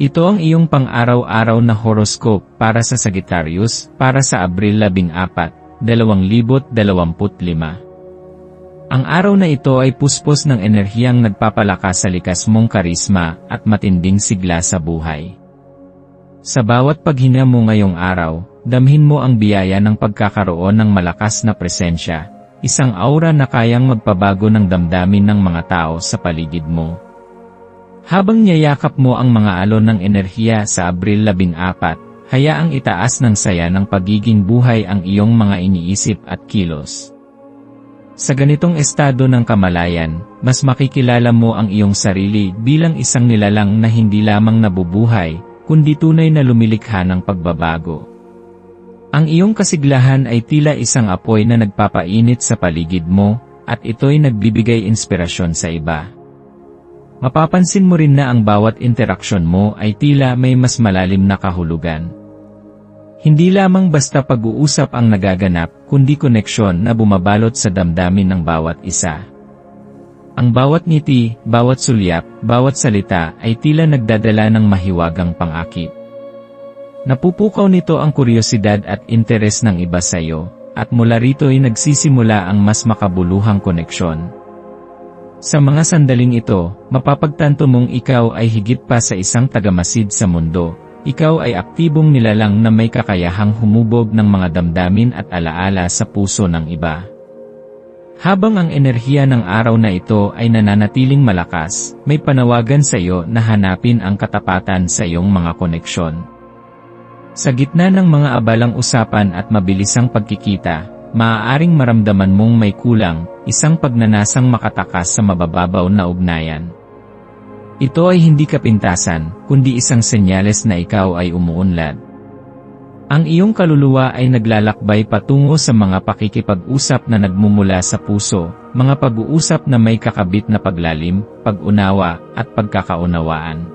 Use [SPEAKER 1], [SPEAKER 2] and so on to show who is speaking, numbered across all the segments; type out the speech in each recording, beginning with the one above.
[SPEAKER 1] Ito ang iyong pang-araw-araw na horoscope para sa Sagittarius para sa Abril 14, 2025. Ang araw na ito ay puspos ng enerhiyang nagpapalakas sa likas mong karisma at matinding sigla sa buhay. Sa bawat paghinga mo ngayong araw, damhin mo ang biyaya ng pagkakaroon ng malakas na presensya, isang aura na kayang magpabago ng damdamin ng mga tao sa paligid mo. Habang niyayakap mo ang mga alon ng enerhiya sa Abril 14, hayaang itaas ng saya ng pagiging buhay ang iyong mga iniisip at kilos. Sa ganitong estado ng kamalayan, mas makikilala mo ang iyong sarili bilang isang nilalang na hindi lamang nabubuhay, kundi tunay na lumilikha ng pagbabago. Ang iyong kasiglahan ay tila isang apoy na nagpapainit sa paligid mo, at ito'y nagbibigay inspirasyon sa iba. Mapapansin mo rin na ang bawat interaksyon mo ay tila may mas malalim na kahulugan. Hindi lamang basta pag-uusap ang nagaganap, kundi koneksyon na bumabalot sa damdamin ng bawat isa. Ang bawat ngiti, bawat sulyap, bawat salita ay tila nagdadala ng mahiwagang pangakit. Napupukaw nito ang kuryosidad at interes ng iba sa iyo, at mula rito ay nagsisimula ang mas makabuluhang koneksyon. Sa mga sandaling ito, mapapagtanto mong ikaw ay higit pa sa isang tagamasid sa mundo. Ikaw ay aktibong nilalang na may kakayahang humubog ng mga damdamin at alaala sa puso ng iba. Habang ang enerhiya ng araw na ito ay nananatiling malakas, may panawagan sa iyo na hanapin ang katapatan sa iyong mga koneksyon. Sa gitna ng mga abalang usapan at mabilisang pagkikita, maaaring maramdaman mong may kulang, isang pagnanasang makatakas sa mabababaw na ugnayan. Ito ay hindi kapintasan, kundi isang senyales na ikaw ay umuunlad. Ang iyong kaluluwa ay naglalakbay patungo sa mga pakikipag-usap na nagmumula sa puso, mga pag-uusap na may kakabit na paglalim, pag-unawa, at pagkakaunawaan.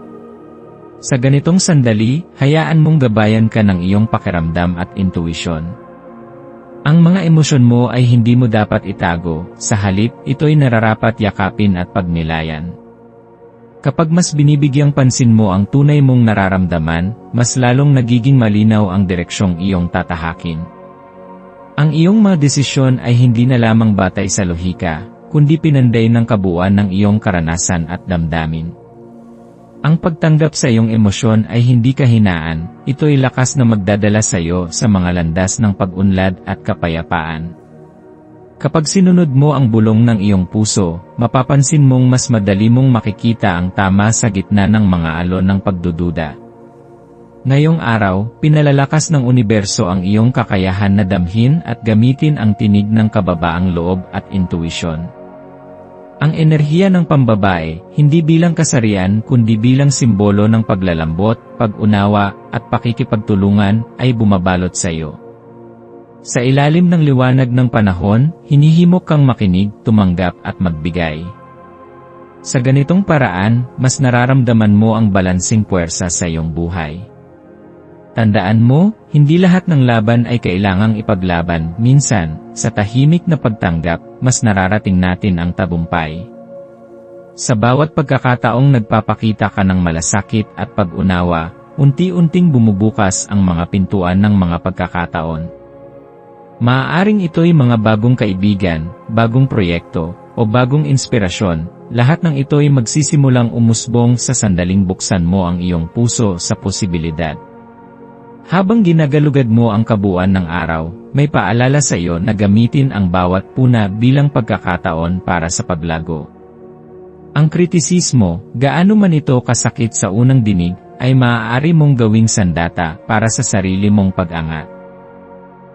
[SPEAKER 1] Sa ganitong sandali, hayaan mong gabayan ka ng iyong pakiramdam at intuisyon. Ang mga emosyon mo ay hindi mo dapat itago, sa halip, ito'y nararapat yakapin at pagnilayan. Kapag mas binibigyang pansin mo ang tunay mong nararamdaman, mas lalong nagiging malinaw ang direksyong iyong tatahakin. Ang iyong mga desisyon ay hindi na lamang batay sa lohika, kundi pinanday ng kabuuan ng iyong karanasan at damdamin. Ang pagtanggap sa iyong emosyon ay hindi kahinaan, ito'y lakas na magdadala sa iyo sa mga landas ng pag-unlad at kapayapaan. Kapag sinunod mo ang bulong ng iyong puso, mapapansin mong mas madali mong makikita ang tama sa gitna ng mga alon ng pagdududa. Ngayong araw, pinalalakas ng universo ang iyong kakayahan na damhin at gamitin ang tinig ng kababaang loob at intuisyon. Ang enerhiya ng pambabae, hindi bilang kasarian kundi bilang simbolo ng paglalambot, pag-unawa, at pakikipagtulungan, ay bumabalot sa iyo. Sa ilalim ng liwanag ng panahon, hinihimok kang makinig, tumanggap at magbigay. Sa ganitong paraan, mas nararamdaman mo ang balansing puwersa sa iyong buhay. Tandaan mo, hindi lahat ng laban ay kailangang ipaglaban, minsan, sa tahimik na pagtanggap, mas nararating natin ang tabumpay. Sa bawat pagkakataong nagpapakita ka ng malasakit at pag-unawa, unti-unting bumubukas ang mga pintuan ng mga pagkakataon. Maaaring ito'y mga bagong kaibigan, bagong proyekto, o bagong inspirasyon, lahat ng ito'y magsisimulang umusbong sa sandaling buksan mo ang iyong puso sa posibilidad. Habang ginagalugad mo ang kabuuan ng araw, may paalala sa iyo na gamitin ang bawat puna bilang pagkakataon para sa paglago. Ang kritisismo, gaano man ito kasakit sa unang dinig, ay maaari mong gawing sandata para sa sarili mong pag-angat.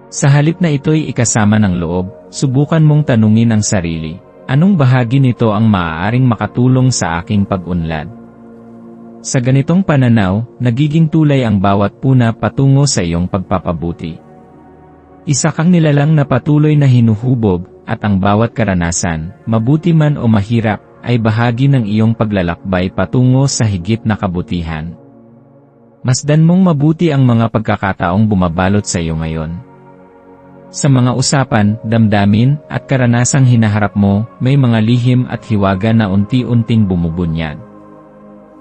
[SPEAKER 1] Sa halip na ito'y ikasama ng loob, subukan mong tanungin ang sarili, anong bahagi nito ang maaaring makatulong sa aking pag-unlad? Sa ganitong pananaw, nagiging tulay ang bawat puna patungo sa iyong pagpapabuti. Isa kang nilalang na patuloy na hinuhubog, at ang bawat karanasan, mabuti man o mahirap, ay bahagi ng iyong paglalakbay patungo sa higit na kabutihan. Masdan mong mabuti ang mga pagkakataong bumabalot sa iyo ngayon. Sa mga usapan, damdamin, at karanasang hinaharap mo, may mga lihim at hiwaga na unti-unting bumubunyag.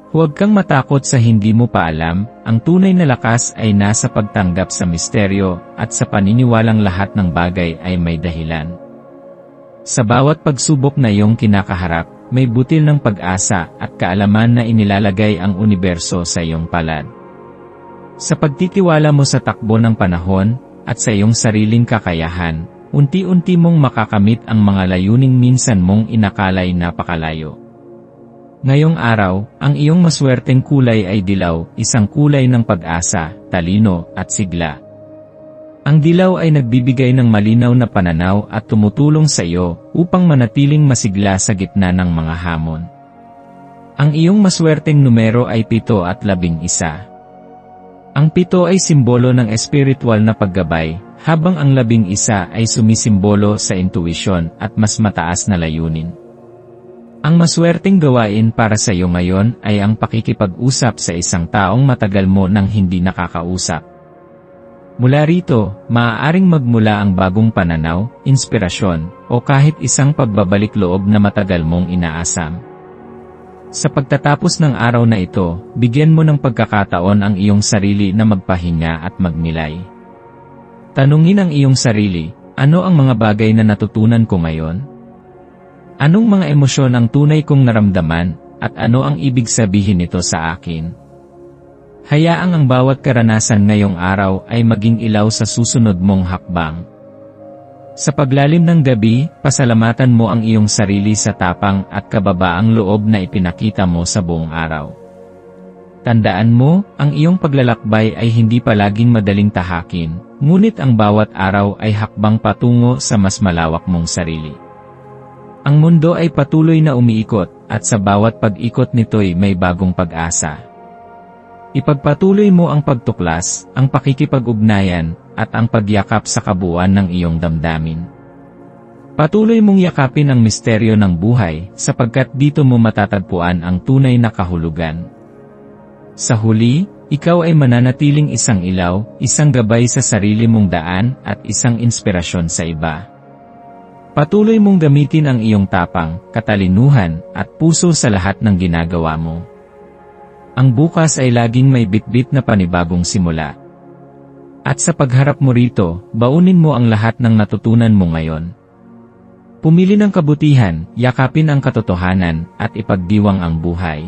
[SPEAKER 1] Huwag kang matakot sa hindi mo pa alam, ang tunay na lakas ay nasa pagtanggap sa misteryo, at sa paniniwalang lahat ng bagay ay may dahilan. Sa bawat pagsubok na iyong kinakaharap, may butil ng pag-asa at kaalaman na inilalagay ang universo sa iyong palad. Sa pagtitiwala mo sa takbo ng panahon, at sa iyong sariling kakayahan, unti-unti mong makakamit ang mga layuning minsan mong inakalay napakalayo. Ngayong araw, ang iyong maswerteng kulay ay dilaw, isang kulay ng pag-asa, talino, at sigla. Ang dilaw ay nagbibigay ng malinaw na pananaw at tumutulong sa iyo upang manatiling masigla sa gitna ng mga hamon. Ang iyong maswerteng numero ay pito at labing isa. Ang pito ay simbolo ng espiritual na paggabay, habang ang labing isa ay sumisimbolo sa intuisyon at mas mataas na layunin. Ang maswerteng gawain para sa iyo ngayon ay ang pakikipag-usap sa isang taong matagal mo nang hindi nakakausap. Mula rito, maaaring magmula ang bagong pananaw, inspirasyon, o kahit isang pagbabalik loob na matagal mong inaasam. Sa pagtatapos ng araw na ito, bigyan mo ng pagkakataon ang iyong sarili na magpahinga at magnilay. Tanungin ang iyong sarili, ano ang mga bagay na natutunan ko ngayon? Anong mga emosyon ang tunay kong naramdaman, at ano ang ibig sabihin nito sa akin? Hayaang ang bawat karanasan ngayong araw ay maging ilaw sa susunod mong hakbang. Sa paglalim ng gabi, pasalamatan mo ang iyong sarili sa tapang at kababaang loob na ipinakita mo sa buong araw. Tandaan mo, ang iyong paglalakbay ay hindi palaging madaling tahakin, ngunit ang bawat araw ay hakbang patungo sa mas malawak mong sarili. Ang mundo ay patuloy na umiikot, at sa bawat pag-ikot nito'y may bagong pag-asa. Ipagpatuloy mo ang pagtuklas, ang pakikipag-ugnayan, at ang pagyakap sa kabuuan ng iyong damdamin. Patuloy mong yakapin ang misteryo ng buhay, sapagkat dito mo matatagpuan ang tunay na kahulugan. Sa huli, ikaw ay mananatiling isang ilaw, isang gabay sa sarili mong daan, at isang inspirasyon sa iba. Patuloy mong gamitin ang iyong tapang, katalinuhan, at puso sa lahat ng ginagawa mo. Ang bukas ay laging may bitbit na panibagong simula. At sa pagharap mo rito, baunin mo ang lahat ng natutunan mo ngayon. Pumili ng kabutihan, yakapin ang katotohanan, at ipagdiwang ang buhay.